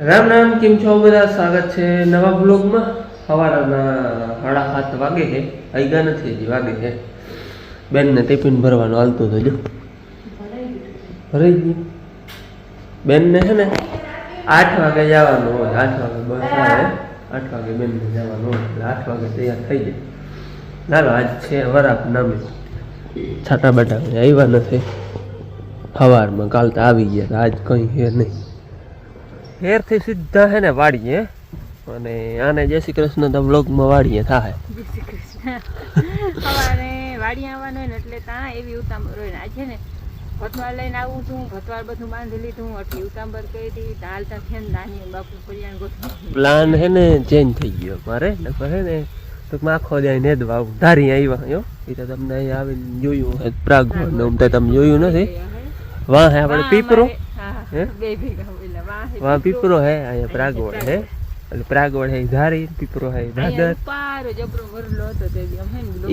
રામ રામ, કેમ છો બધા? સ્વાગત છે નવા બ્લોગમાં. સવારના સાડા સાત વાગે છે. આઈગા નથી, હજી વાગે છે. બેનને ટિફિન ભરવાનું હાલતું હતું, જો. ભરાઈ ગયું. બેનને છે ને, આઠ વાગે જવાનું હોય, આઠ વાગે બસ આવે. આઠ વાગે બેનને જવાનું હોય, એટલે આઠ વાગે તૈયાર થઈ જાય. ચાલો આજ છે વરાપ નામે. છાટા બાટા. આવ્યા નથી. સવારમાં કાલ તો આવી ગયા આજ કંઈ છે નહીં. હેરથી સીધા હે ને વાડીએ. અને આને જય શ્રી કૃષ્ણ તો બ્લોગમાં વાડીએ થાય જય શ્રી કૃષ્ણ. સવારે વાડી આવવાનું હોય ને એટલે ત્યાં એવી ઉતાંબર હોય ને. આજે ને ભતવાર લઈને આવું છું ભતવાર બધું બાંધી લીધું અટલી ઉતાંબર કરી હતી હાલતા છે ને નાની બાપુ પરિયાણ ગોઠવી. પ્લાન હે ને ચેન્જ થઈ ગયો મારે. નકર હે ને ટૂંકમાં આખો જાય ને જ વાવું ધારી આવ્યા યો એ તો તમને અહીં આવીને જોયું પ્રાગ તો તમે જોયું નથી. વાહ હે આપણે પીપરો. હે? બે ભેગા વાહ પીપરો હે અહીંયા પ્રાગવડ હે. એટલે પ્રાગવડ હે ધારી પીપરો હે અમે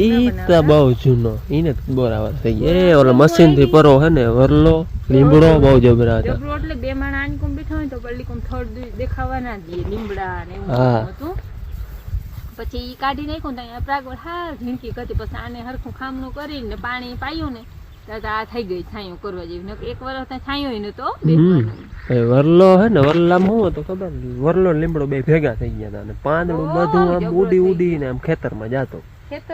ઈ તો બહુ જૂનો ઈને તો બરાબર થઈ ગયો. એ ઓલા મશીનથી પરો હે ને વરલો લીમડો બહુ જબરા હતા. જબરો એટલે બે માણા આની કોમ બેઠા હોય તો પલ્લી કોમ થર્ડ દેખાવા ના દે લીમડા ને એવું હતું. પછી ઈ કાઢી નાખ્યું તો અહીંયા પ્રાગવડ હા ઝીણકી કરતી પછી આને હરખું ખામનું કરીને પાણી પાયું ને આ થઈ ગઈ છાંયો કરવા જેવી. એક વર્ષ ત્યાં છાંયો ય નતો. હમ. બેસવાનો. એ વરલો હે ને વરલામાં શું હતું ખબર? વરલો લીમડો બે ભેગા થઈ ગયા હતા અને પાંદડું બધું આમ જબરો ઉડી ઉડીને આમ ખેતરમાં જાતો.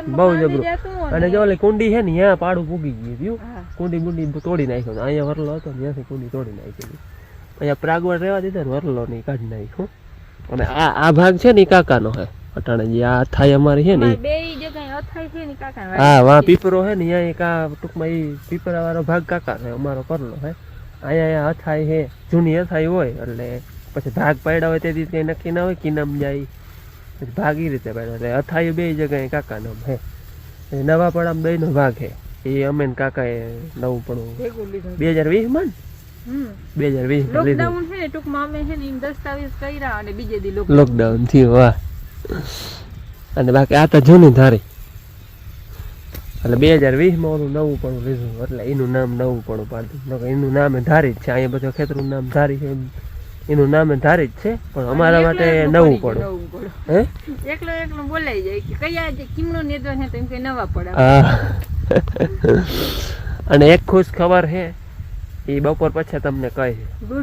બહુ જબરું. અને જો ઓલી કુંડી છે ને ત્યાં પાડું પૂગી ગયું હા. કુંડી બુંડી તોડી નાખ્યો અહીંયા વરલો હતો ત્યાંથી કુંડી તોડી નાખી અહીંયા પ્રાગવડ રહેવા દીધા ને વરલો ને કાઢી નાખ્યું. અને આ આ ભાગ છે ને કાકાનો હે. અટાણે જે આ થાય અમારી છે ને અથાય છે ને હા વા પીપરો હે ને અહીંયા એક આ ટૂંકમાં એ પીપરા વાળો ભાગ કાકા છે અમારો કરલો હે અહીંયા અહીંયા અથાઈ હે જૂની અથાઈ હોય એટલે પછી ભાગ પાડ્યા હોય તેથી કંઈ નક્કી ના હોય કિનામ જાય. પછી ભાગ એ રીતે પાડ્યા એટલે અથાઈ બે જગ્યાએ કાકા હે એ નવા પડામાં બેનો ભાગ હે એ અમે ને કાકાએ નવું પડવું બે હજાર વીસમાં બે હજાર વીસ લોકડાઉન છે ટૂંકમાં અમે છે ને દસ્તાવેજ કર્યા અને બીજે દી લોકડાઉન થયું વાહ. અને બાકી આ તો જૂની ધારી. એટલે બે હજાર વીસમાં ઓલું નવું પણ લીધું એટલે એનું નામ નવું પણ પાડ્યું. એનું નામ ધારી જ છે. અહીંયા બધું ખેતરનું નામ ધારી છે. એનું નામ ધારી જ છે પણ અમારા માટે નવું પડે હે? એકલો એકલો બોલાઈ જાય કે કયા જે કિમનો નેદવા છે તો કે નવા પડે અને એક ખુશ ખબર છે એ બપોર પછી તમને કહે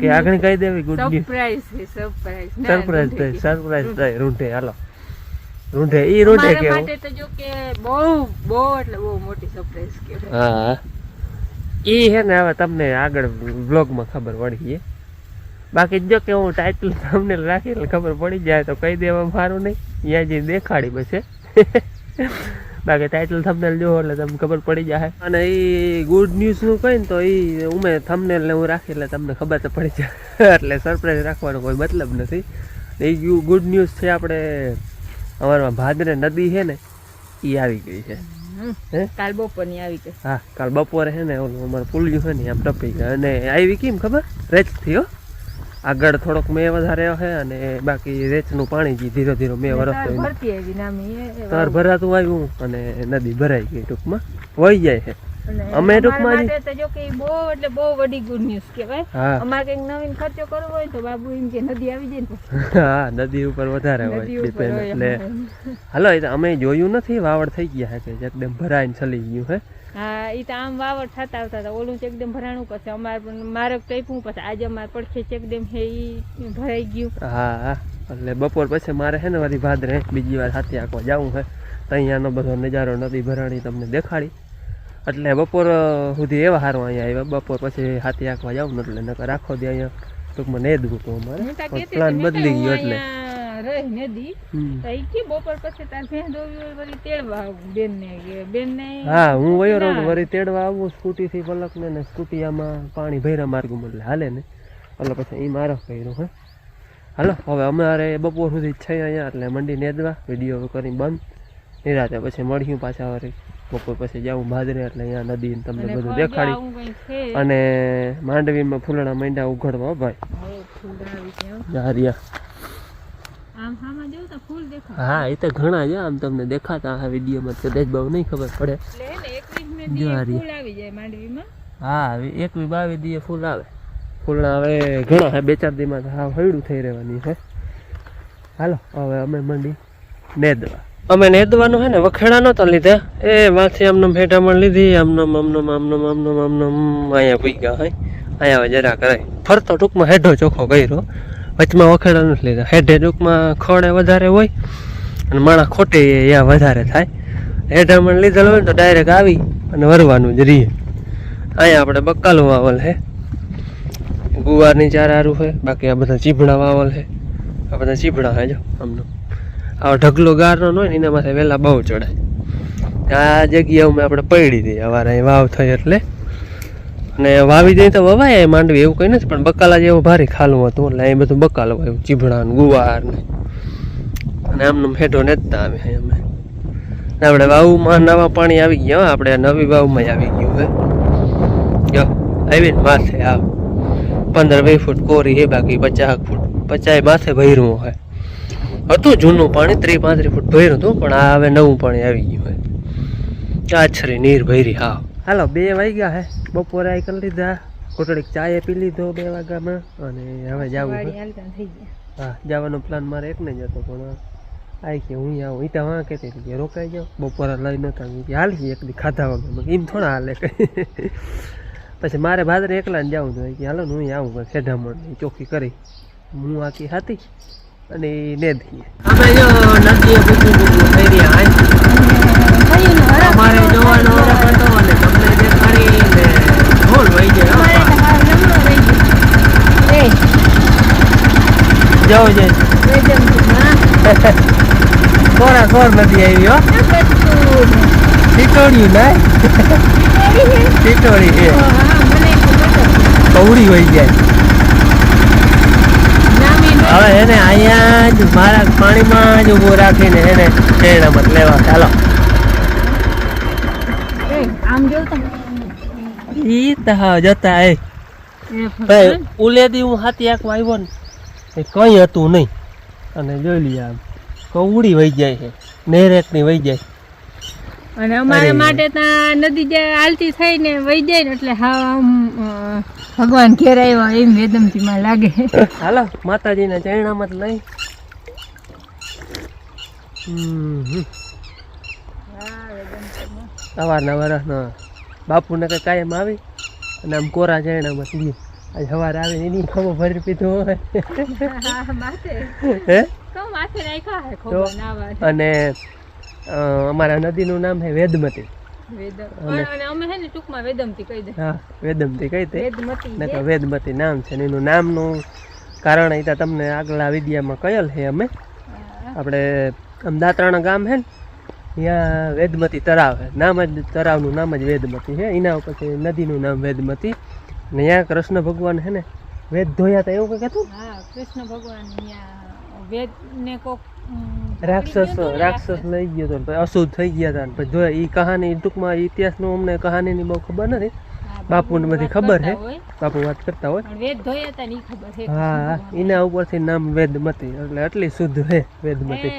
કે આગળ કહી દેવી good news surprise surprise surprise થાય રૂંઢે. હાલો. રૂંઢે ઈ રૂંઢે મારા માટે તો જો કે બહુ બહુ એટલે બહુ મોટી સરપ્રાઈઝ કે હા ઈ હે ને હવે તમને આગળ બ્લોગમાં ખબર પડી છે બાકી જો કે હું ટાઇટલ તમને રાખી એટલે ખબર પડી જાય તો કહી દેવા મારું નહીં. ત્યાં જે દેખાડી બસે બાકી ટાઇટલ થંબનેલ જોવો એટલે તમને ખબર પડી જાય. અને એ ગુડ ન્યૂઝનું કહે ને તો એ ઉમે થંબનેલ ને હું રાખી એટલે તમને ખબર તો પડી જાય. એટલે સરપ્રાઈઝ રાખવાનો કોઈ મતલબ નથી. એ ગુડ ન્યૂઝ છે આપણે અમારા ભાદરે નદી છે ને એ આવી ગઈ છે. કાલ બપોરની આવી ગઈ. હા કાલ બપોરે છે ને ઓલું અમારું ગયું છે ને આમ ટપી ગયા અને આવી કેમ ખબર? રેચ થયો આગળ થોડોક મેં વધારે છે અને બાકી રેચનું પાણી જે ધીરે ધીરે મેં વરસતો તાર ભરાતું આવ્યું અને નદી ભરાઈ ગઈ ટૂંકમાં. વહી જાય છે અમે ટૂંકમાં તો જો કે બહુ એટલે બહુ વડી ગુડ ન્યૂઝ કહેવાય. અમારે કંઈક નવીન ખર્ચો કરવો હોય તો બાબુ એમ કે નદી આવી જાય ને હા નદી ઉપર વધારે હોય ડિપેન્ડ એટલે હાલો એ તો અમે જોયું નથી વાવડ થઈ ગયા છે કે એકદમ ભરાઈને ચલી ગયું હે. હા એ તો આમ વાવડ થતા આવતા હતા ઓલું એકદમ ભરાણું પછી અમારે પણ મારે ટાઈપું પછી આજે અમારે પડખે એકદમ છે એ ભરાઈ ગયું. હા હા એટલે બપોર પછી મારે છે ને વળી ભાદરે બીજી વાર હાથી આંકવા જવું હે. તો અહીંયાનો બધો નજારો નદી ભરાણી તમને દેખાડી. એટલે બપોર સુધી એવા હારો અહીંયા આવ્યા. બપોર પછી હાથી આંકવા જાઉં ને એટલે નકર આખો દે અહીંયા ટૂંકમાં તો અમારે. તો કહેતી પ્લાન બદલી ગયો એટલે. રહી નદી. તો ઈ કે બપોર પછી તાર ભેંસ દોવી હોય વળી તેડવા બેન ને બેન ને હા હું વયો. વળી તેડવા આવું સ્કૂટી થી પલક ને ને સ્કૂટી આમાં પાણી ભૈરા માર્ગમાં એટલે હાલે ને. એટલે પછી એ મારો કર્યો હે. હાલો હવે અમારે બપોર સુધી છે અહીંયા એટલે મંડી નેદવા વીડિયો કરી બંધ. નિરાતે પછી મળ્યું પાછા વળી. બપોર પછી જાઉં ભાદરે એટલે અહીંયા નદી તમને બધું દેખાડી. અને માંડવીમાં ફૂલણા મંડા ઉઘડવા ભાઈ. હો. એ તો ઘણા છે આમ તમને દેખાતા આ વિડીયોમાં કદાચ બહુ નહીં ખબર પડે. હા એકવી બાવી દીએ ફૂલ આવે. ફૂલણા હવે ઘણા હે બે ચાર દીમાં હા હળડું થઈ રહેવાની છે. હાલો હવે અમે મંડી નેદવા અમે નેદવાનું હે ને, વખેડા નહોતા લીધા. એ માથી આમનો ભેટામણ લીધી આમનો આમનો આમનો આમનો આમનો અહીંયા પી ગયા હોય. અહીંયા જરા કરાય. ફરતો ટૂંકમાં હેઢો ચોખ્ખો કર્યો. વચમાં વખેડા નથી લીધા. હેઢે ટૂંકમાં ખોડે વધારે હોય અને માણસ ખોટે અહીંયા વધારે થાય. હેઢામણ લીધેલ હોય તો ડાયરેક્ટ આવી અને વરવાનું જ રહીએ અહીંયા આપણે બકાલો વાવલ હે. ગુવારની ચાર હારું છે બાકી આ બધા ચીભડા વાવલ છે આ બધા ચીભડા હે જો, આમનો. આવો ઢગલો ગારનો હોય ને, એના માથે વહેલા બહુ ચડે આ જગ્યા અમે આપણે પડી દઈએ, અમારે અહીં વાવ થઈ એટલે. અને વાવી દઈએ તો વવાય એ માંડવી એવું કંઈ નથી, પણ બકાલા જેવું ભારે ખાલું હતું, એટલે અહીં બધું બકાલું આવ્યું ચીભડા ને ગુવાર ને. અને આમનો હેઠો નેતા આવે અમે. આપણે વાવમાં નવા પાણી આવી ગયા આપણે નવી વાવમાં આવી ગયું હે જો, આવી ને માથે આવ. પંદર વીસ ફૂટ કોરી હે, બાકી પચાસ ફૂટ, પચાસ માથે ભર્યું હોય. હતું જૂનું પાણી ત્રી પાંત્રી ફૂટ ભર્યું હતું પણ આ હવે નવું પાણી આવી ગયું હોય. આછરી નીર ભરી હા. હાલો બે વાગ્યા હે. બપોરે આઈ કરી લીધા. કોટડીક ચાય પી લીધો બે વાગ્યામાં. અને હવે જવું હા. જવાનો પ્લાન મારે એકને જ હતો પણ આઈ કે હું આવું. ઈ તો વાં કહેતી હતી કે રોકાઈ જાઓ બપોરે લઈ કીધું હાલી એક દી ખાધા વગર. એમ થોડા હાલે પછી મારે ભાદરે એકલા ને જવું જોઈએ કે હાલો ને હું આવું ખેડામણ સેઢામણ ચોખ્ખી કરી. હું આખી હાથી અને ઈ નેદી અમે જો નદીએ પૂછું પૂછું થઈ રહ્યા હરખ અમારે જોવાનો હતો અને તમને દેખાડી ને ઢોલ વહી જાય. ગયો. કોરા કોર નદી આવી હો. ટીટોળિયું ના? ટીટોળી. કવડી વહી હવે એને અહીંયા જ મારા પાણીમાં જ ઊભો રાખીને એને શેરણામાં લેવા. ચાલો. ઈ તો હા જતા એ. ભાઈ. ઉલેદી હું હાથી એક આવ્યો ને એ કંઈ હતું નહીં. અને જોઈ લઈએ આમ કવડી વહી જાય છે નેરેકની વહી જાય અને અમારા માટે ત્યાં નદી જે હાલતી થઈ ને વહી જાય ને એટલે હા આમ ભગવાન ઘેર આવ્યા એમ વેદમતીમાં લાગે. હાલો માતાજીના ચરણામાં જ લઈ. હમ હમ. બાપુને કંઈ કાયમ આવી અને આમ કોરા ચરણામાં લઈએ આજ સવારે આવે એની ખબર ભરી પીધું હોય. અને અમારા નદીનું નામ છે વેદમતી. વેદમતી નામ છે ને એનું નામનું કારણ અહીંયા તમને આગલા વિદ્યામાં કયલ છે અમે. આપણે આમ દાંતરાણા ગામ છે ને ત્યાં વેદમતી તળાવ છે નામ જ તળાવનું નામ જ વેદમતી છે એના પછી નદીનું નામ વેદમતી. ને ત્યાં કૃષ્ણ ભગવાન છે ને વેદ ધોયા હતા એવું કંઈક હતું કૃષ્ણ ભગવાન વેદ ને કોક રાક્ષસ રાક્ષસ લઈ ગયો હતો પછી અશુદ્ધ થઈ ગયા હતા પછી જોયા એ કહાની ટૂંકમાં ઇતિહાસનું અમને કહાનીની બહુ ખબર નથી. બાપુને બધી ખબર છે. બાપુ વાત કરતા હોય. વેદ ધોયા હતા ને ખબર છે. હા એના ઉપરથી નામ વેદમતી એટલે આટલી શુદ્ધ છે વેદમતી.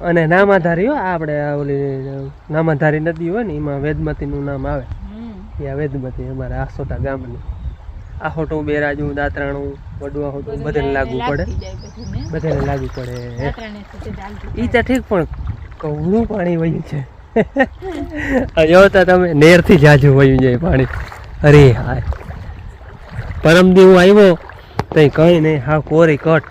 અને નામાધારી હો આપણે ઓલી નામાધારી નદી હોય ને એમાં વેદમતીનું નામ આવે. ત્યાં વેદમતી અમારા આસોટા ગામની. આહોટું બેરાજું દાતરાણું વડવા બધું બધાને લાગવું પડે. બધાને. બધાને પડે. ઈ તો ઠીક પણ કવળું પાણી વયું છે. આ જોતા તમે નેરથી જાજુ વયું જાય પાણી. અરે હા પરમ દી હું આવ્યો તઈ કઈ નહીં હા કોરી કટ.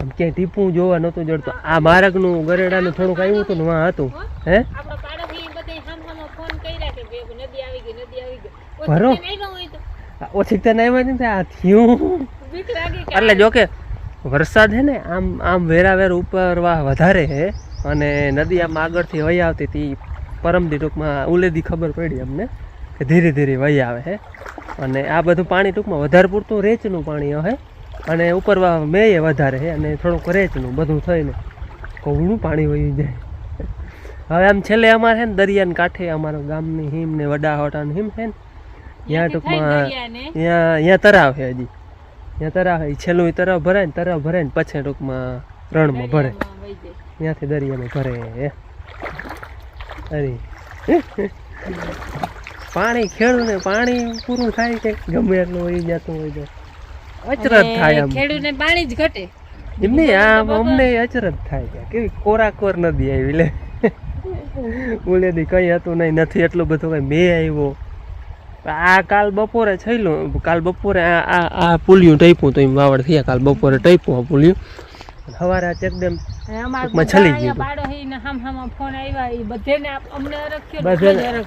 આમ ક્યાંય ટીપું જોવા નહોતું જડતું. આ માર્ગનું ગરેડાનું થોડુંક આવ્યું હતું ને વાં હતું. હે? ભરો. ઓછી તો નહીં નથી આ થયું. એટલે જો કે વરસાદ હે ને આમ આમ વેરાવેર ઉપર વાહ વધારે હે. અને નદી આમ આગળથી વહી આવતી હતી પરમદી ટૂંકમાં ઉલેદી ખબર પડી અમને કે ધીરે ધીરે વહી આવે હે. અને આ બધું પાણી ટૂંકમાં વધારે પૂરતું રેચનું પાણી હે. અને ઉપર વાહ મેય વધારે હે અને થોડુંક રેચનું બધું થઈને કવડું પાણી વહી જાય. હવે આમ છેલ્લે અમારે છે ને દરિયાને કાંઠે અમારા ગામની હિમ ને વડા હોટાની હિમ છે ને ત્યાં ટૂંકમાં ત્યાં ત્યાં તરાવ છે હજી. ત્યાં તરાવ છે. છેલ્લું તરાવ ભરાય ને તરાવ ભરાય ને પછી ટૂંકમાં રણમાં ભરે. ત્યાંથી દરિયામાં ભરે અરે. પાણી ખેડું ને પાણી પૂરું થાય કે ગમે એટલું હોય જતું હોય તો. અચરજ થાય આમ. ખેડૂતને પાણી જ ઘટે. એમ નહીં આમ અમને અચરજ થાય કે કેવી કોરા કોર નદી આવી લે. ઓલેથી કઈ હતું નહીં નથી એટલું બધું કઈ મેં આવ્યો. આ કાલ બપોરે થયેલું કાલ બપોરે આ આ પુલિયું ટપ્યું તો એમ વાવડ થયા કાલ બપોરે ટપ્યું આ પુલિયું. સવારે આ ચેકડેમ છલી ગયું.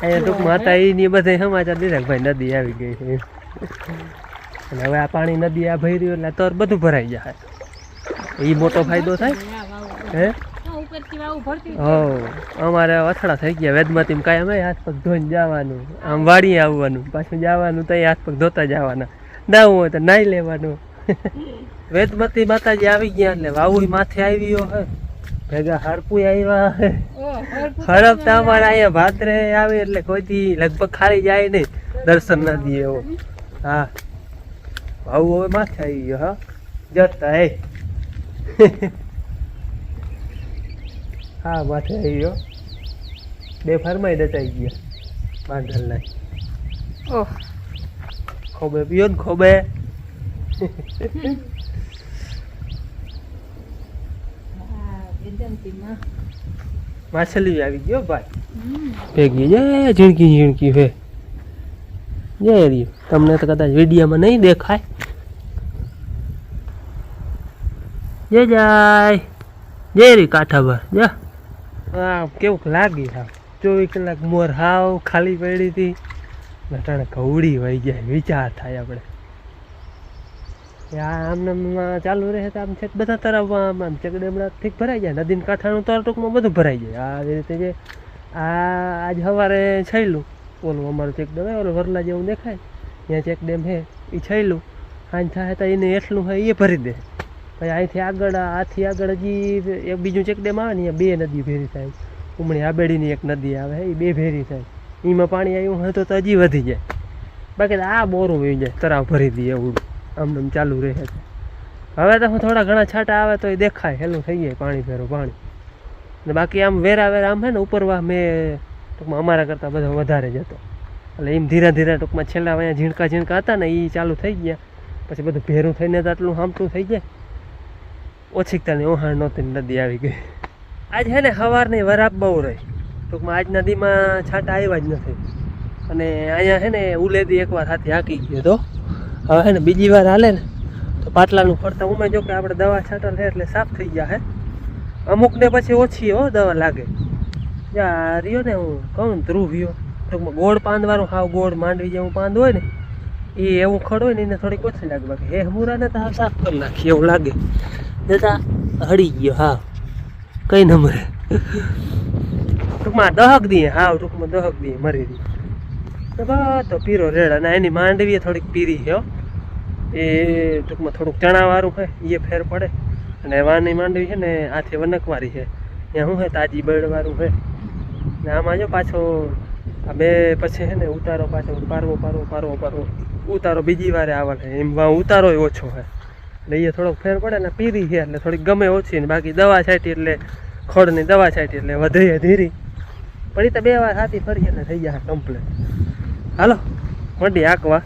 અહીંયા ટૂંકમાં હતા એની બધે સમાચાર દીધા ભાઈ નદી આવી ગઈ છે. અને હવે આ પાણી નદી આ ભરી રહ્યું એટલે તર બધું ભરાઈ જાય. એ મોટો ફાયદો થાય? હા, વાવ. હે હા, વાવ હો અમારે અથડા થઈ ગયા વેદમતી હાથ પગ ધોઈને જવાનું. આમ વાળી આવવાનું. પાછું જવાનું તો હાથ પગ ધોતા જવાના. નાવું હોય તો નાઈ લેવાનું. વેદમતી માતાજી આવી ગયા એટલે વાવું માથે આવ્યો હે. ભેગા હારપુય આવ્યા હે. ભરપૂર હડપતા અમારે અહીંયા ભાદરે આવે એટલે કોઈથી લગભગ ખાલી જાય નહીં. દર્શન ના દે એવો. હા. ભાવ હવે માથે આવી ગયો હા. જતા એ હા માથે આવી ગયો. બે ફરમાઈ દચાઈ ગયા બાંધલ ઓહ, ખોબે પીયો ને ખોબે. માછલી આવી ગયો ભાઈ. ભેગી. જય ઝીણકી ઝીણકી હે. જય રહ્યું તમને તો કદાચ વિડીયોમાં નહીં દેખાય. જય જાય. જય રી કાંઠા પર જા. હા કેવું લાગી હા ચોવીસ કલાક મોર હાવ ખાલી પડી હતી. નટાણે કવડી વહી જાય વિચાર થાય આપણે. આ આમ નામ ચાલુ રહે તો આમ છેક બધા તરફ આમ ચેક ડેમડા ઠીક ભરાઈ જાય. નદીને કાંઠાનું તર ટૂંકમાં બધું ભરાઈ જાય. આ રીતે જે આ આજ સવારે છેલું ઓલું અમારું ચેક ડેમ, ઓલું વરલા જેવું દેખાય. ત્યાં ચેક ડેમ હે એ છેલું સાંજ થાય તો એને એટલું હોય એ ભરી દે. પછી અહીંથી આગળ, આથી આગળ હજી એક બીજું ચેક ડેમ આવે ને બે નદી ભેરી થાય. ઉમણી આબેડીની એક નદી આવે એ બે ભેરી થાય. એમાં પાણી આવ્યું હોય તો હજી વધી જાય. બાકી આ બોરું વહી જાય, તરાવ ભરી દે એવું. આમ આમ ચાલુ રહે છે. હવે તો હું થોડા ઘણા છાંટા આવે તો એ દેખાય, હેલું થઈ જાય પાણી ભેરું પાણી. ને બાકી આમ વેરા વેરા આમ હે ને ઉપરવા મેં ટૂંકમાં અમારા કરતાં બધો વધારે જતો એટલે એમ ધીરે ધીરે ટૂંકમાં છેલ્લા અહીંયા ઝીણકા ઝીણકા હતા ને એ ચાલુ થઈ ગયા. પછી બધું ભેરું થઈને તો આટલું હામટું થઈ જાય. ઓછીકતાની ઓહાણ નહોતી નદી આવી ગઈ. આજ હે ને સવારની વરાપ બહુ રહી. ટૂંકમાં આજ નદીમાં છાંટા આવ્યા જ નથી. અને અહીંયા હે ને ઉલેદી એકવાર હાથી હાંકી ગયો તો હવે હે ને બીજી વાર હાલે ને, તો પાટલાનું ફરતા ઉમે જો કે આપણે દવા છાંટા છે એટલે સાફ થઈ ગયા હે. અમુકને પછી ઓછી હો દવા લાગે. જા, રહ્યો ને હું, કહું ધ્રુવ રહ્યો. ટૂંકમાં ગોળ પાંદવાળું હાવ ગોળ માંડવી જેવું પાંદ હોય ને એ એવું ખડ હોય ને, એને થોડીક ઓછી લાગે. બાકી હે હમુરાને તો સાફ કરી નાખી, એવું લાગે. જતા હળી ગયો હા કઈ ન મરે ટૂંકમાં દહક દઈએ, હાવ, ટૂંકમાં દહક દઈએ, મરી દઈએ. તો પીરો રેડ અને એની માંડવી થોડીક પીરી છે એ ટૂંકમાં થોડુંક ચણાવાળું હોય એ ફેર પડે. અને વાની માંડવી છે ને, આથી વનકવાળી છે. ત્યાં શું છે, તાજી બળવાળું છે. ને આમાં જો પાછો આ બે પછી છે ને, ઉતારો પાછો પારવો પારવો પારવો પારવો ઉતારો બીજી વારે આવે છે. એમ ઉતારો ઓછો છે. એટલે એ થોડોક ફેર પડે ને પીરી છે એટલે થોડીક ગમે ઓછી ને બાકી દવા છાંટી એટલે ખોડની દવા છાંટી એટલે વધે ધીરી. પણ એ તો બે વાર હાથી ફરી એટલે થઈ જાય કમ્પ્લેટ હાલો, મંડી આકવા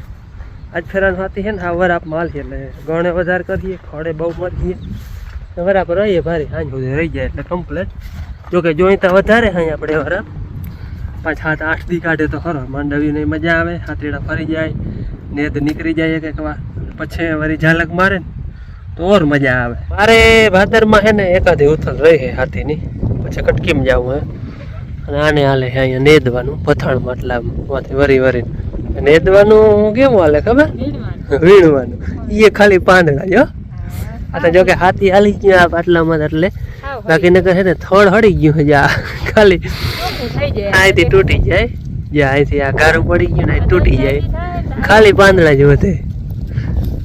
આજ ફેરાન હાથી છે ને, હા, વરાપમાં છે એટલે ગણે વધારે કરીએ ખોડે બહુ મરીએ. વરાપ રહીએ ભારે સાંજ સુધી રહી જાય એટલે કમ્પ્લેટ જોકે જોઈતા વધારે અહીં આપણે વરાપ. પાંચ હાથ આઠ દી કાઢે તો ખરો, માંડવીને મજા આવે હાથરીડા ફરી જાય, નેદ નીકળી જાય એક એક વાર. પછી વળી ઝાલક મારે ને. ઓર મજા આવે. મારે ભાદરમાં હે ને એકાદી ઉથલ રહી હે હાથીની. પછી કટકીમાં જવું હે. અને આને હાલે હે અહીંયા નેદવાનું પથાણ માટલામાંથી વરી વરી નેદવાનું કેવું હાલે ખબર? વીણવાનું. એ ખાલી પાંદડા જો આ જોકે જો કે હાથી હાલી ગયા પાટલામાં એટલે. બાકી નગર છે ને થળ હળી ગયું છે જા ખાલી. અહીંથી તૂટી જાય. જે અહીંથી આ ગારું પડી ગયું ને તૂટી જાય. ખાલી પાંદડા જ વધે.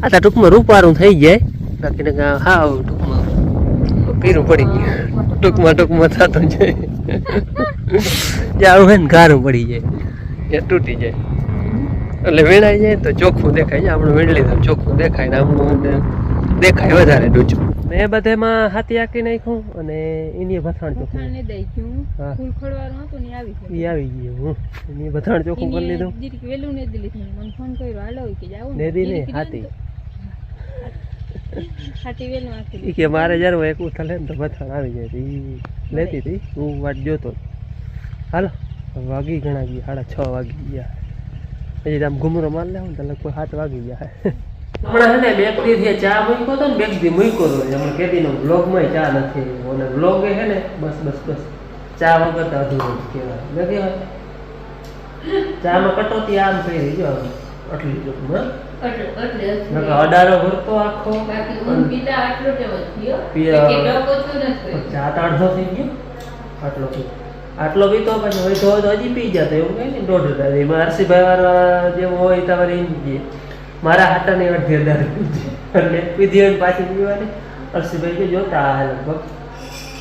આ તો ટૂંકમાં રૂપારું થઈ જાય. બાકી હા ટૂંકમાં પીરું પડી ગયું. ટૂંકમાં ટૂંકમાં થતું જાય. જ્યાં હોય ને ગારું પડી જાય. એ તૂટી જાય. એટલે વીણાઈ જાય તો ચોખ્ખું દેખાય. છે આપણું વીણલી તો ચોખ્ખું દેખાય ને આમનું દેખાય વધારે ડૂચું. મેં બધેમાં હાથી આંકી નાખ્યું અને એની ભથાણ ચોખ્ખું. એ આવી ગયું. હું. એની ભથાણ ચોખ્ખું કરી લીધું. વેલું ને દીધી મને ફોન કર્યો હાલો કે જાવ ને. હાથી. કે મારે જ્યારે એક થલે ને તો ભથાણ આવી જાય તો લેતી હતી. હું વાટ જોતો હતો. હાલો વાગી ઘણા ગયા. સાડા છ વાગી ગયા. પછી આમ ઘુમરો માર લે તો લગભગ સાત વાગી ગયા. હમણાં હે ને બેથી ચા મૂક્યો હતો ને બે દી મૂક્યો હતો હમણાં કેદી નો બ્લોગમાં ચા નથી. અને બ્લોગ હે ને બસ બસ બસ. ચા વગર તો અધૂરું જ કહેવાય. ન કહેવાય? ચામાં કટોતી આમ થઈ રહી જો. આટલી નકર અડારો ભરતો આખો. પીયા- ચા તો અડધો થઈ ગયો. આટલો પી. આટલો પીતો પછી હોય તો હજી પી જતો. એવું કઈ નહીં દોઢ હજાર. એમાં હર્ષિભાઈ વાળા જેવું હોય તમારે એમ કે મારા હાટાની અડધી હજાર પીધી એટલે પીધી હોય પાછી પીવાની. હર્ષિભાઈ જોતા આ લગભગ.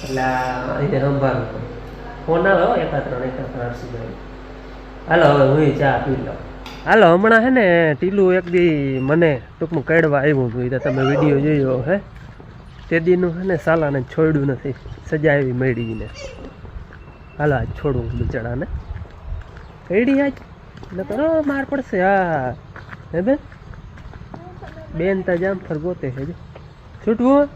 એટલે એને સંભાળવું ફોન આવે એકાદ એકા ત્રણ એકાદ ત્રણ હર્ષિભાઈ હાલો હવે હું ચા પી લઉં. હાલો, હમણાં હે ને ટીલું એક દી મને ટૂંકમાં કડવા આવ્યું હતું એ તો તમે વીડિયો જોયો હે. તે દીનું હે ને સાલાને છોડ્યું નથી, સજા એવી મળીને હાલો આજ છોડું બિચારાને. કઈડી આજ. ન કરો માર પડશે, હા. હે બેન? બેન તા જામ ફરગોતે ગોતે છે છૂટવું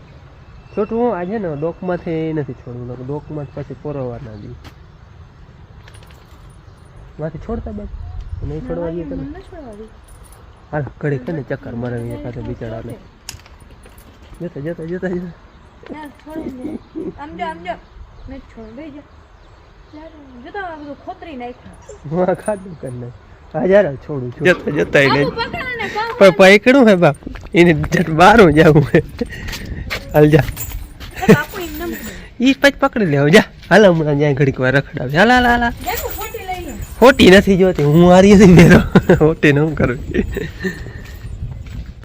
છૂટવું આજે ને ડોકમાંથી નથી છોડવું ડોકમાં પછી પોરવવાના દી. માંથી છોડતા બેન નહીં છોડવા દઈએ તમે હાલ ઘડી કરીને ચક્કર મારવી એકાદો બિચારાને. જતા જતા જતા જતા. હું આ ખાધું કરીને હજાર છોડું છું. જતા જતા એને પણ પૈકડું હે બાપ. એને જટ બારું જાવું હે. હાલ જા. ઈ પછી પકડી લેવું. જા. હાલ હમણાં જ્યાં ઘડીક વાર રખડાવે. હાલ હાલ હાલ. ખોટી નથી જોતી હું હારી હતી મેરો ખોટી ન કરવી